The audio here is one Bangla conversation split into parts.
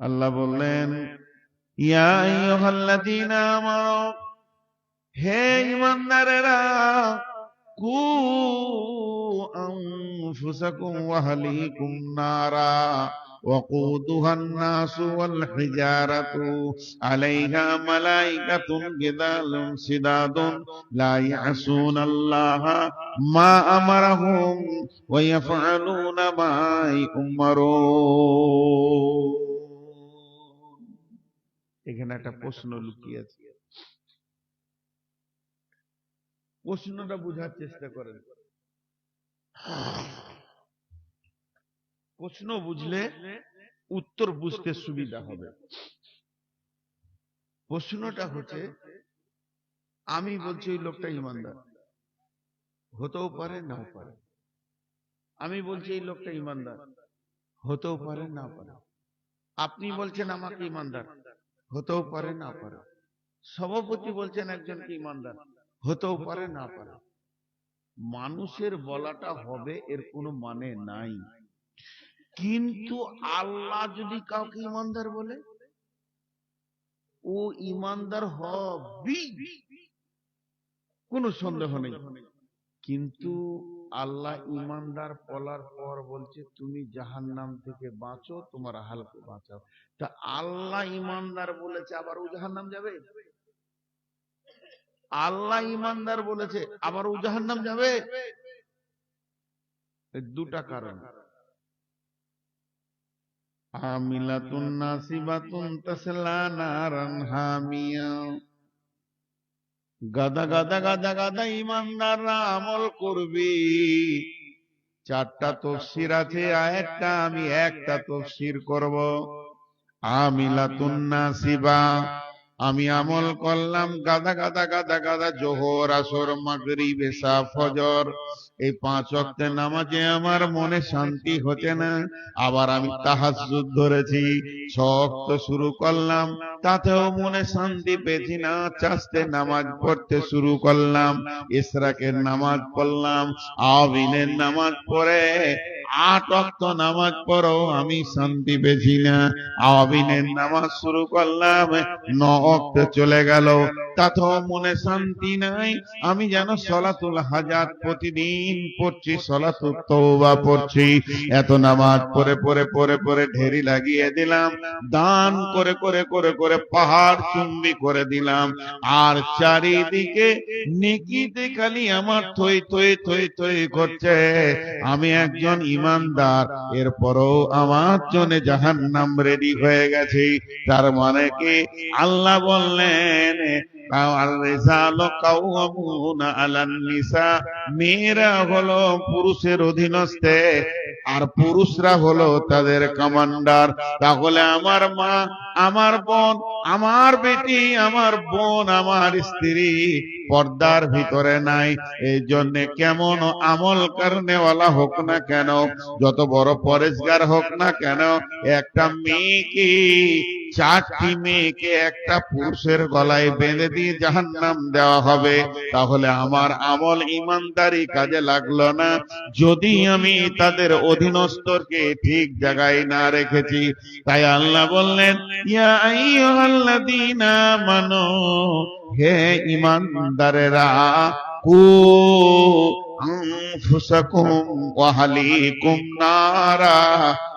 আল্লাহ বললেন ইয়া আইয়ুহাল্লাযীনা আমানু হে ঈমানদারেরা কু আনফুসাকুম ওয়া আহলিকুম নারা وقودها الناس والحجارة عليها ملائكة جدال سداد لا يعصون الله ما أمرهم ويفعلون ما يؤمرون এখানে একটা প্রশ্ন লুকিয়ে আছে। প্রশ্নটা বোঝার চেষ্টা করেন। প্রশ্ন বুঝলে উত্তর বুঝতে সুবিধা হবে। প্রশ্নটা হচ্ছে আমি বলছি ওই লোকটা ইমানদার। হতেও পারে নাও পারে। আমি বলছি এই লোকটা ইমানদার। হতেও পারে না পারে। আপনি বলছেন আমাকে ইমানদার। হতেও পারে না পারে। সভাপতি বলছেন একজনকে ইমানদার। হতেও পারে না পারে। মানুষের বলাটা হবে এর কোনো মানে নাই। কিন্তু আল্লাহ যদি কাউকে ইমানদার বলে ও ইমানদার হবি কোনো সন্দেহ নেই। কিন্তু আল্লাহ ইমানদার বলার পর বলছে, তুমি জাহান্নাম থেকে বাঁচো, তোমার হালকে বাঁচাও। তা আল্লাহ ইমানদার বলেছে, আবার ও জাহান্নাম যাবে? আল্লাহ ইমানদার বলেছে, আবার ও জাহান্নাম যাবে? দুটা কারণ। আমিলাতুন নাসিবাতুন তাসলা নারান হামিয়া। গাদা গাদা গাদা গাদা ইমানদাররা আমল করবি। চারটা তফসির আছে একটা আমি একটা তফসির করব। আমিলাতুন নাসিবা, আমি আমল করলাম গাদা গাদা গাদা গাদা জোহর, আসর, মাগরিব এসা ফজর। এই পাঁচ অক্টের নামাজে আমার মনে শান্তি হচ্ছে না। আবার আমি তাহাজ্জুদ ধরেছি। ছ অক্ত শুরু করলাম। তাতেও মনে শান্তি পেয়েছি না। চাষতে নামাজ পড়তে শুরু করলাম। ইসরাকের নামাজ পড়লাম। আবিনের নামাজ পড়ে। আট অক্ত নামাজ পড়ো। আমি শান্তি পেয়েছি না। আবিনের নামাজ শুরু করলাম। ন অক্ত চলে গেল। তাতেও মনে শান্তি নাই। আমি যেন সলাতুল হাজার প্রতিদিন পড়ছি সলাতুল তওবা পড়ছি। এত নামাজ পড়ে পড়ে পড়ে পড়ে ঢেরি লাগিয়ে দিলাম। দান করে করে করে করে পাহাড় চুম্বি করে দিলাম। আর চারিদিকে নেকিতে খালি আমার থই থই থই থই করছে। আমি একজন ইমানদার। এরপরও আমার জন্য জাহান্নাম রেডি হয়ে গেছে। তার মানে কি? আল্লাহ বললেন আর পুরুষরা হলো তাদের কমান্ডার তাহলে আমার মা, আমার বোন, আমার বেটি, আমার বোন, আমার স্ত্রী পর্দার ভিতরে নাই। এই জন্য কেমন আমল কারণেওয়ালা হোক না কেন, যত বড় পরেশগার হোক না কেন, একটা মেয়েকে চারটি মেয়েকে একটা পুরুষের গলায় বেঁধে দিয়ে জাহান্নাম দেওয়া হবে, তাহলে আমার আমল ইমানদারি কাজে লাগল না। যদি আমি তাদের অধীনস্থকে ঠিক জায়গায় না রেখেছি, তাই আল্লাহ বললেন, ইয়া আমানু, হে ইমানদারেরা, কু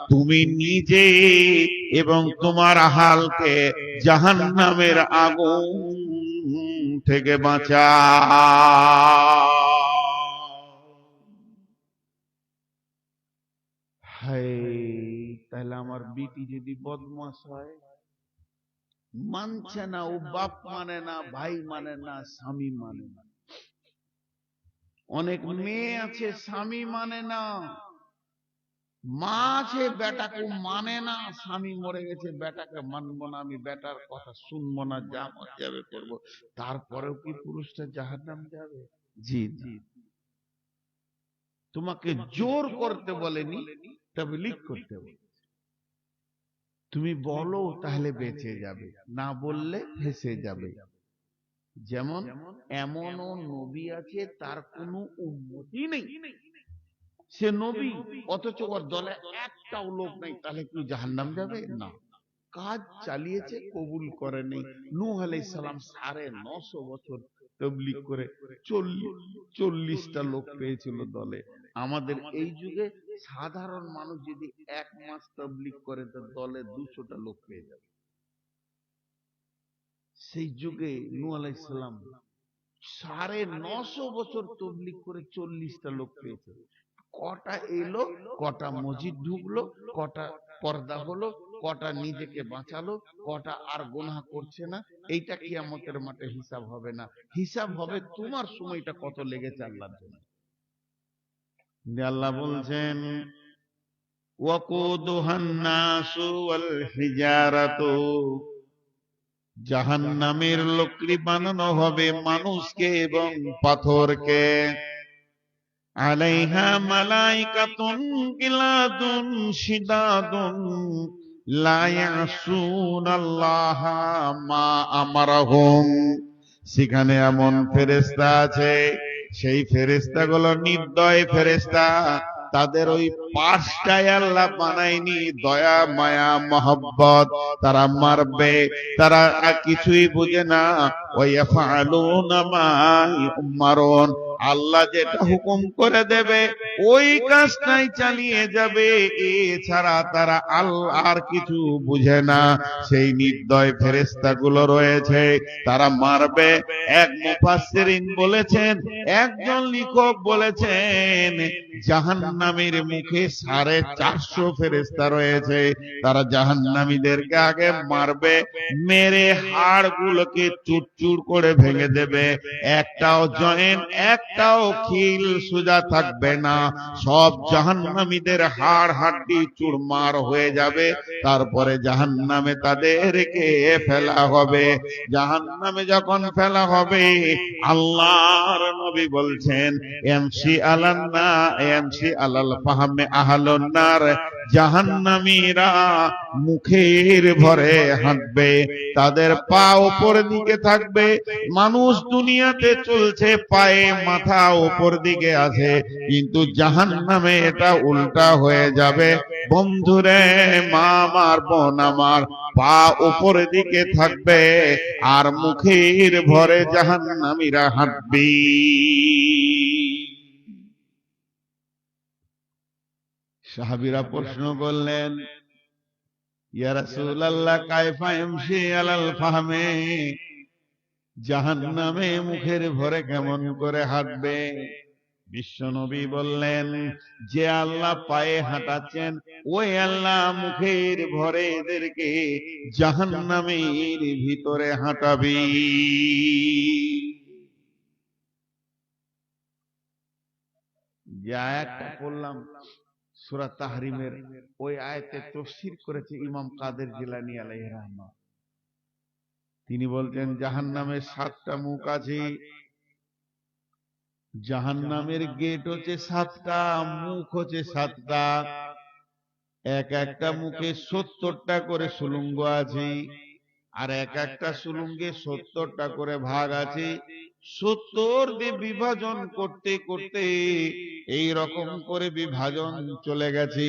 তুমি নিজে এবং তোমার হালকে জাহান্নামের আগুন থেকে বাঁচা তাহলে আমার বিটি যদি বদমাস হয়? মানছে না, ও বাপ মানে না, ভাই মানে না, স্বামী মানে না। অনেক মেয়ে আছে স্বামী মানে না। মা আছে বেটাকে মানে না। স্বামী মরে গেছে বেটাকে মানবো না। আমি বেটার কথা শুনব না যা যাবে করব। তারপরেও কি পুরুষটা জাহার নাম যাবে? জি জি। তোমাকে জোর করতে বলেনি তবে লিক করতে বলে তুমি বলো তাহলে বেঁচে যাবে। না বললে ফেসে যাবে। যেমন এমনও নবী আছে তার কোনো উন্নতি নেই। সে নবী অথচ ওর দলে একটাও লোক নেই তাহলে কি জাহান্নাম যাবে? না। কাজ চালিয়েছে কবুল করেনি নূহ আলাইহিস সালাম সাড়ে নশো বছর তবলিগ করে চল্লিশ চল্লিশটা লোক পেয়েছিল দলে। আমাদের এই যুগে সাধারণ মানুষ যদি এক মাস তবলিগ করে তো দলে দুশোটা লোক পেয়ে যাবে। সেই যুগে নূ আলাইসাল্লাম সাড়ে নশো বছর তবলিগ করে চল্লিশটা লোক পেয়েছে। কটা এলো কটা মসজিদ ঢুকলো কটা পর্দা হলো কটা নিজেকে বাঁচালো কটা আর গোনা করছে না। এইটা কিয়ামতের মাঠে হিসাব হবে না। হিসাব হবে তোমার সময়টা কত লেগেছে আল্লাহর জন্য। আল্লাহ বলছেন ওয়াকুদুহান নাসু ওয়াল হিজারাতু। জাহান্নামের লকড়ি বানানো হবে মানুষকে এবং পাথরকে। আলাইহা মালাইকাতুন ইয়াসুনাল্লাহা মা সেখানে এমন ফেরেশতা আছে, সেই ফেরেশতাগুলো নির্দয় ফেরেশতা। তাদের ওই পাঁচটাই আল্লাহ বানায়নি দয়া মায়া মহব্বত তারা মারবে তারা কিছুই বুঝে না। আল্লাহ যেটা হুকুম করে দেবে ওই কাজটাই চালিয়ে যাবে। এছাড়া তারা আল্লাহ কিছু বুঝে না। সেই নির্দয় ফেরেস্তা গুলো রয়েছে। তারা মারবে। এক মুফাসসিরিন বলেছেন একজন লেখক বলেছেন জাহান্নামীর মুখে সাড়ে চারশো ফেরেস্তা রয়েছে। তারা জাহান্নামীদেরকে আগে মারবে, মেরে হাড় গুলোকে চুরচুর করে ভেঙে দেবে। একটাও জয়েন্ট একটাও খিল সোজা থাকবে না। সব জাহান্নামীদের হাড় হাড্ডি চুরমার হয়ে যাবে। তারপরে জাহান জাহান্নামে তাদেরকে ফেলা হবে। জাহান নামে যখন ফেলা হবে, আল্লাহর নবী বলছেন এমসি আলান্না এমসি আলাল ফাহামে আহালন্নার। জাহান্নামীরা মুখের ভরে হাঁটবে, তাদের পা উপর দিকে থাকবে। মানুষ দুনিয়াতে চলছে, পায়ে মাথা উপর দিকে আছে, কিন্তু জাহান নামে এটা উল্টা হয়ে যাবে। বন্ধুরে মা আমার বোন আমার পা উপর দিকে থাকবে, আর মুখের ভরে জাহান নামীরা হাঁটবি। সাহাবিরা প্রশ্ন করলেন মুখের ভরে কেমন করে হাঁটবে? বললেন, যে আল্লাহ পায়ে হাঁটাচ্ছেন, ওই আল্লাহ মুখের ভরে এদেরকে জাহান্নামের ভিতরে হাঁটাবি। যে আয়াতটা পড়লাম সূরা তাহরিমের ওই আয়াতে তফসির করেছে ইমাম কাদের জিলানী আলাইহির রহমান তিনি বলছেন জাহান্নামের সাতটা মুখ আছে। জাহান্নামের গেট হচ্ছে সাতটা মুখ হচ্ছে সাতটা। এক একটা মুখে সত্তরটা করে সুলুঙ্গ আছে আর এক একটা সুলুঙ্গে সত্তরটা করে ভাগ আছে। সত্তর দিয়ে বিভাজন করতে করতে এই রকম করে বিভাজন চলে গেছে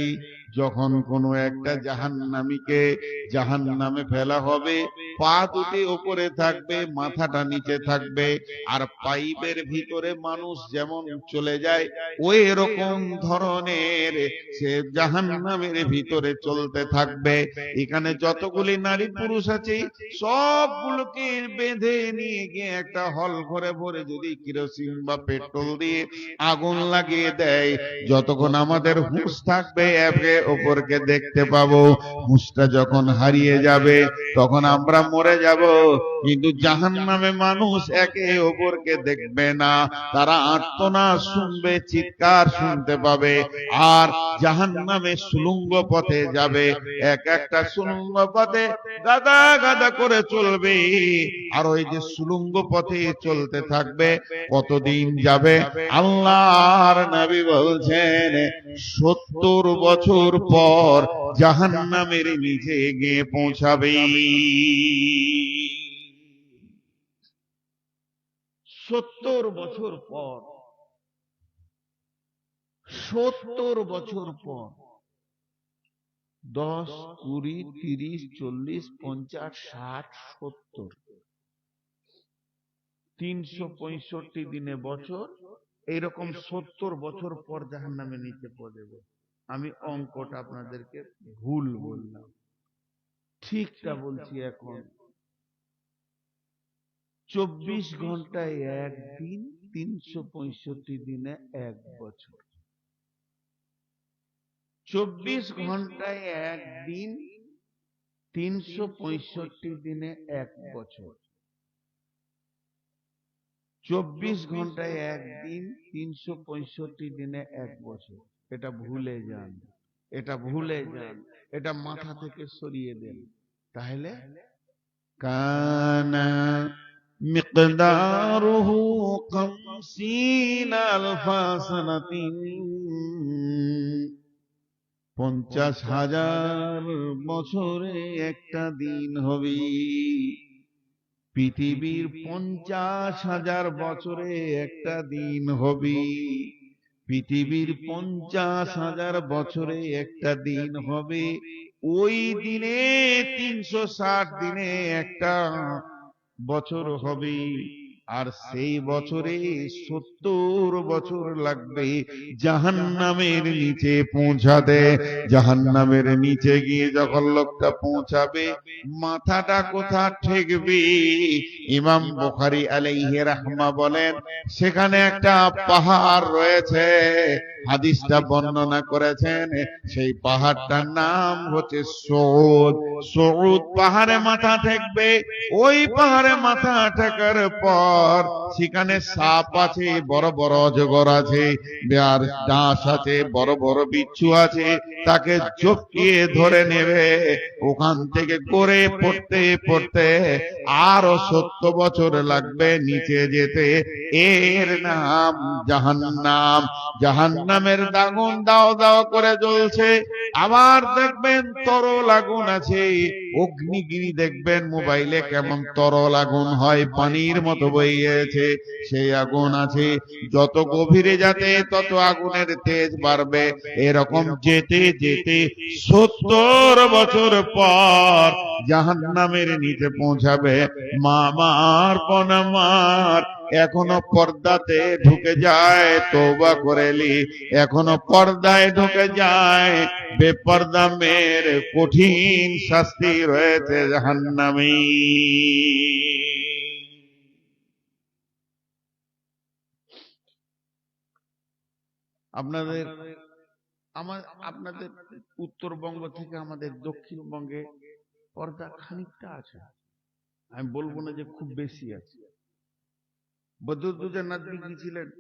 যখন কোনো একটা জাহান্নামীকে জাহান নামে ফেলা হবে পা দুটি উপরে থাকবে মাথাটা নিচে থাকবে আর পাইপের ভিতরে মানুষ যেমন চলে যায় ওই রকম ধরনের সে জাহান নামের ভিতরে চলতে থাকবে এখানে যতগুলি নারী পুরুষ আছে সবগুলোকে বেঁধে নিয়ে গিয়ে একটা হল ঘরে ভরে যদি কিরোসিন বা পেট্রোল দিয়ে আগুন লাগিয়ে দেয়। যতক্ষণ আমাদের হুঁশ থাকবে, একে ওপরকে দেখতে পাবো। হুঁশটা যখন হারিয়ে যাবে, তখন আমরা মরে যাব। কিন্তু জাহান নামে মানুষ একে ওপরকে দেখবে না। তারা আর্তনা শুনবে, চিৎকার শুনতে পাবে। আর জাহান নামে সুলুঙ্গ পথে যাবে। এক একটা সুলুঙ্গ পথে গাদা গাদা করে চলবে। আর ওই যে সুলুঙ্গ পথে চলতে থাকবে, কতদিন যাবে? আল্লাহর নবী বলছেন, সত্তর বছর পর জাহান নামের নিচে গিয়ে পৌঁছাবে। সত্তর বছর পর, সত্তর বছর পর, দশ, কুড়ি, তিরিশ, চল্লিশ, পঞ্চাশ, ষাট, সত্তর, তিনশো পঁয়ষট্টি দিনে বছর এইরকম সত্তর বছর পর জাহান নামে নিচে পড়বে আমি অঙ্কটা আপনাদেরকে ভুল বললাম। ঠিকটা বলছি এখন। চব্বিশ ঘন্টায় একদিন তিনশো পঁয়ষট্টি দিনে এক বছর। চব্বিশ ঘন্টায় একদিন তিনশো পঁয়ষট্টি দিনে এক বছর। চব্বিশ ঘন্টায় একদিন তিনশো পঁয়ষট্টি দিনে এক বছর এটা ভুলে যান এটা ভুলে যান এটা মাথা থেকে সরিয়ে দেন তাহলে কানা مقداره خمسين ألف سنة পঞ্চাশ হাজার বছরে একটা দিন হবে পৃথিবীর পঞ্চাশ হাজার বছরে একটা দিন হবি। পৃথিবীর পঞ্চাশ হাজার বছরে একটা দিন হবে। ওই দিনে তিনশো ষাট দিনে একটা বছর হবে। আর সেই বছরে সত্তর বছর লাগবে জাহান নামের নিচে পৌঁছাতে। জাহান নামের নিচে গিয়ে যখন লোকটা পৌঁছাবে মাথাটা কোথা ঠেকবে? ইমাম বুখারী আলাইহি রাহমা বলেন সেখানে একটা পাহাড় রয়েছে। হাদিসটা বর্ণনা করেছেন সেই পাহাড়টার নাম হচ্ছে সৌদ। সৌদ। পাহাড়ে মাথা ঠেকবে ওই পাহাড়ে মাথা ঠেকার পর সেখানে সাপ আছে, বড় বড় অজগর আছে আর ডাঁশ আছে, বড় বড় বিচ্ছু আছে, তাকে চপকিয়ে ধরে নেবে, ওখান থেকে করে পড়তে পড়তে আরও সত্তর বছর লাগবে নিচে যেতে। এর নাম জাহান্নাম। জাহান্নামের দাগুন দাও দাও করে জ্বলছে। আবার দেখবেন তরল আগুন আছে। অগ্নিগিরি দেখবেন মোবাইলে কেমন তরল আগুন হয়, পানির মতো বইয়েছে, সেই আগুন আছে। যত গভীরে যাতে তত আগুনের তেজ বাড়বে। এরকম যেতে যেতে সত্তর বছর পর জাহান্নামের নিচে পৌঁছাবে। মামার পনামার এখনও পর্দাতে ঢুকে যায় তোবা করেলি এখনও পর্দায় ঢুকে যায়। বেপর্দা মেয়ের কঠিন শাস্তি রয়েছে জাহান্নামী। আপনাদের আমার আপনাদের উত্তরবঙ্গ থেকে আমাদের দক্ষিণবঙ্গে পর্দা খানিকটা আছে। আমি বলব না যে খুব বেশি আছে। বদরুদ্দোজা নাদবি গিয়েছিলেন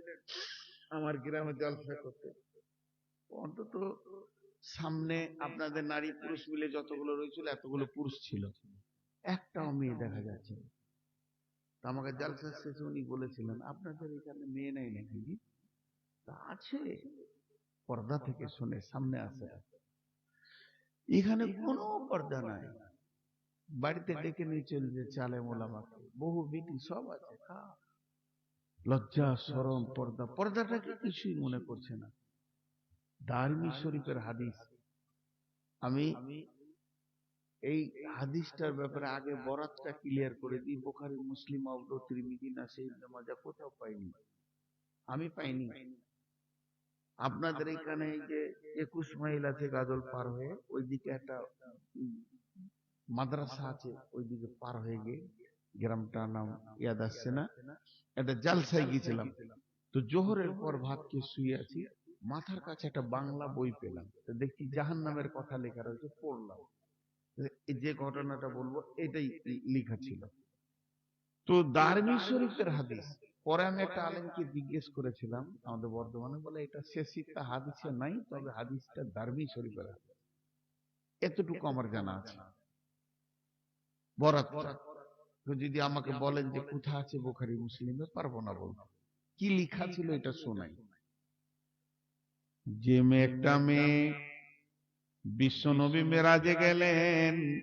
আমার গ্রামে জলসা করতে। অন্তত সামনে আপনাদের নারী পুরুষ মিলে যতগুলো রয়েছিল এতগুলো পুরুষ ছিল। একটাও মেয়ে দেখা যাচ্ছে। তা আমাকে জালসার শেষে উনি বলেছিলেন আপনাদের এখানে মেয়ে নাই নাকি? জি?" তা আছে। পর্দা থেকে শুনে সামনে আসে। এখানে কোনো পর্দা নাই। বাড়িতে ডেকে নিয়ে চলছে চালে মোলামাকে বহু বিটি সব আছে। লজ্জা সরম পর্দা। পর্দাটাকে কিছুই মনে করছে না। দারমি শরীফের হাদিস। আমি এই হাদিসটার ব্যাপারে আগে বরাতটা ক্লিয়ার করে দিই। বোখারি মুসলিম আউদ তিরমিজি না সেই মাজা কোথাও পাইনি। আমি পাইনি। আপনাদের এখানে এই যে একুশ মাইল আছে গাজল পার হয়ে ওইদিকে একটা মাদ্রাসা আছে ওইদিকে পার হয়ে গিয়ে গ্রামটার নাম ইয়াদ আসছে না একটা জালসায় গিয়েছিলাম। তো জোহরের পর ভাত খেয়ে শুয়ে আছি মাথার কাছে একটা বাংলা বই পেলাম। তো দেখছি জাহান নামের কথা লেখা রয়েছে পড়লাম। এই যে ঘটনাটা বলব এটাই লেখা ছিল। তো দারমি শরীফের হাদিস পরে আমি একটা আলেমকে জিজ্ঞেস করেছিলাম আমাদের বর্ধমানে বলে এটা শেষিটা হাদিসে নাই তবে হাদিসটা দারমি শরীফের হাদিস। এতটুকু আমার জানা আছে। বরাত। তো যদি আমাকে বলেন যে কোথা আছে বোখারি মুসলিমে পারব না বলব কি লেখা ছিল এটা শোনাই। যে মেয়েটা মেয়ে বিশ্বনবী মেরাজে গেলেন।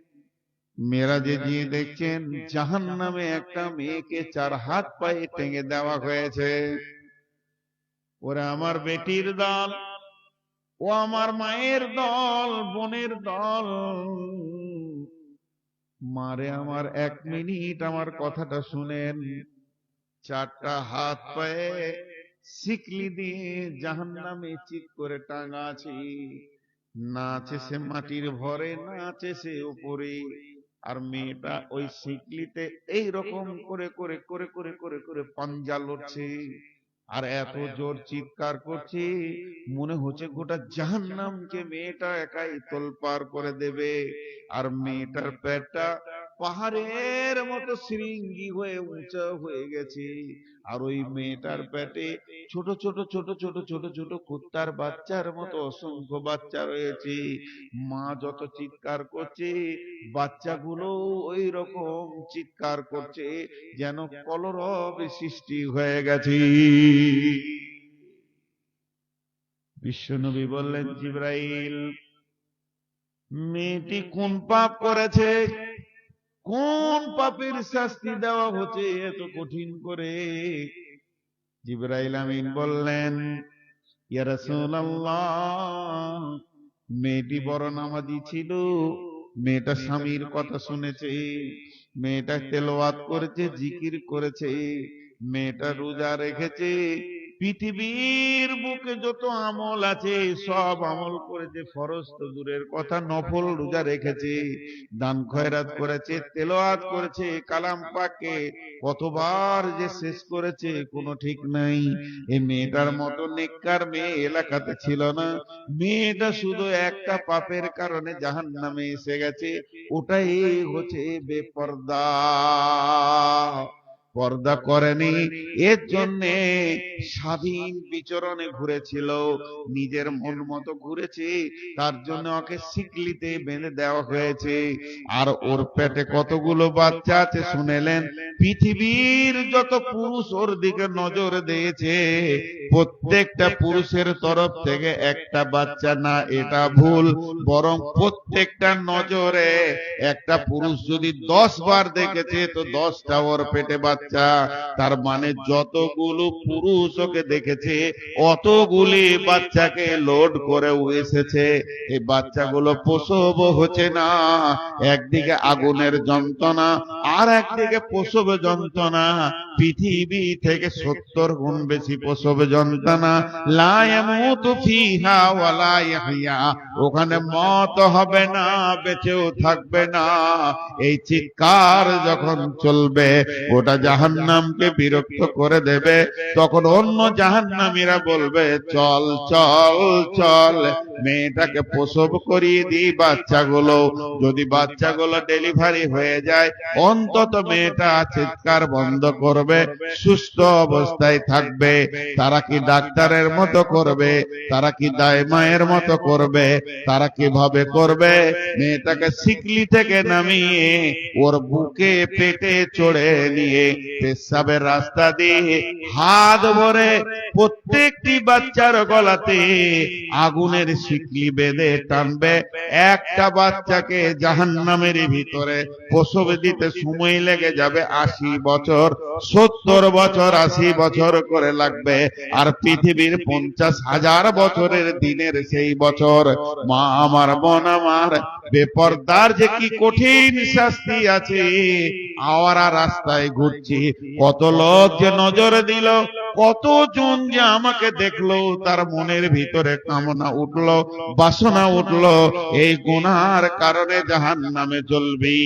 মেরাজে গিয়ে দেখছেন জাহান নামে একটা মেয়েকে চার হাত পায়ে টেঙে দেওয়া হয়েছে। ওরা আমার বেটির দল ও আমার মায়ের দল বোনের দল। মারে আমার এক মিনিট আমার কথাটা শুনেন। চারটা হাত পায়ে শিকলি দিয়ে জাহান নামে চিত করে টাঙা আছে নাচে সে মাটির ভরে নাচে সে উপরে। আর মেয়েটা ওই সিকলিতে এই রকম করে করে করে করে করে করে পাঞ্জা লড়ছে। আর এত জোর চিৎকার করছে। মনে হচ্ছে গোটা জাহান নামকে মেয়েটা একাই তোলপার করে দেবে। আর মেয়েটার পেটটা পাহাড়ের মতো শৃঙ্গি হয়ে উঁচা হয়ে গেছে। আর ওই মেয়েটার পেটে ছোট ছোট ছোট ছোট ছোট ছোট কুত্তার বাচ্চার মতো অসংখ্য বাচ্চা রয়েছে। মা যত চিৎকার করছে বাচ্চাগুলো ওই রকম চিৎকার করছে যেন কলরব সৃষ্টি হয়ে গেছে। বিশ্বনবী বললেন জিব্রাইল মেয়েটি কোন পাপ করেছে? কোন পাপের শাস্তি দেওয়া হচ্ছে এত কঠিন করে? জিব্রাইল আমিন বললেন মেয়েটি বড় নামাজি ছিল মেয়েটা স্বামীর কথা শুনেছে মেয়েটা তেলাওয়াত করেছে জিকির করেছে মেয়েটা রোজা রেখেছে পৃথিবীর বুকে যত আমল আছে, সব আমল করেছে, ফরজ তো দূরের কথা, নফল রোজা রেখেছে, দান খয়রাত করেছে, তেলাওয়াত করেছে, কালাম পাকে, কতবার যে শেষ করেছে, কোনো ঠিক নাই। এই মেয়েটার মতো নেককার মেয়ে এলাকাতে ছিল না। মেয়েটা শুধু একটা পাপের কারণে জাহান নামে এসে গেছে, ওটাই হচ্ছে বেপর্দা। পর্দা করেনি। এর জন্যে স্বাধীন বিচরণে ঘুরেছিল। নিজের মন মতো ঘুরেছে। তার জন্য ওকে শিকলিতে বেঁধে দেওয়া হয়েছে। আর ওর পেটে কতগুলো বাচ্চা আছে শুনেলেন? পৃথিবীর যত পুরুষ ওর দিকে নজর দিয়েছে, প্রত্যেকটা পুরুষের তরফ থেকে একটা বাচ্চা না, এটা ভুল। বরং প্রত্যেকটা নজরে একটা পুরুষ যদি দশ বার দেখেছে, তো দশটা ওর পেটে বাচ্চা তার মানে যতগুলো পুরুষ ওকে দেখেছে, অতগুলি বাচ্চাকে লোড করে এসেছে। এই বাচ্চাগুলো প্রসব হচ্ছে না, একদিকে আগুনের যন্ত্রণা, আর একদিকে প্রসব যন্ত্রণা। পৃথিবী থেকে সত্তর গুণ বেশি প্রসব যন্ত্রণা। ওখানে মত হবে না, বেঁচেও থাকবে না। এই চিৎকার যখন চলবে, ওটা জাহান্নামকে বিরক্ত করে দেবে, তখন অন্য জাহান্নামীরা বলবে, চল চল চল, মেয়েটাকে প্রসব করিয়ে দিই বাচ্চাগুলো। যদি বাচ্চাগুলো ডেলিভারি হয়ে যায়, অন্তত মেয়েটা চিৎকার বন্ধ করবে, সুস্থ অবস্থায় থাকবে। তারা কি ডাক্তারের মতো করবে? তারা কি দায় মায়ের মতো করবে? তারা কীভাবে করবে? মেয়েটাকে শিকলি থেকে নামিয়ে ওর বুকে পেটে চড়ে নিয়ে পেশাবের রাস্তা দিয়ে হাত ভরে প্রত্যেকটি বাচ্চার গলাতে আগুনের শিকলি বেঁধে টানবে। একটা বাচ্চাকে জাহান্নামের ভিতরে প্রসব দিতে সময় লেগে যাবে আশি বছর, সত্তর বছর, আশি বছর করে লাগবে। আর পৃথিবীর পঞ্চাশ হাজার বছরের দিনের সেই বছর। মা আমার, বোন আমার, বেপরদার যে কি কঠিন শাস্তি আছে আওয়ারা রাস্তায় ঘুরছি। কত লোক যে নজর দিল কতজন যে আমাকে দেখল, তার মনের ভিতরে কামনা উঠল, বাসনা উঠল, এই গুনার কারণে জাহান নামে চলবি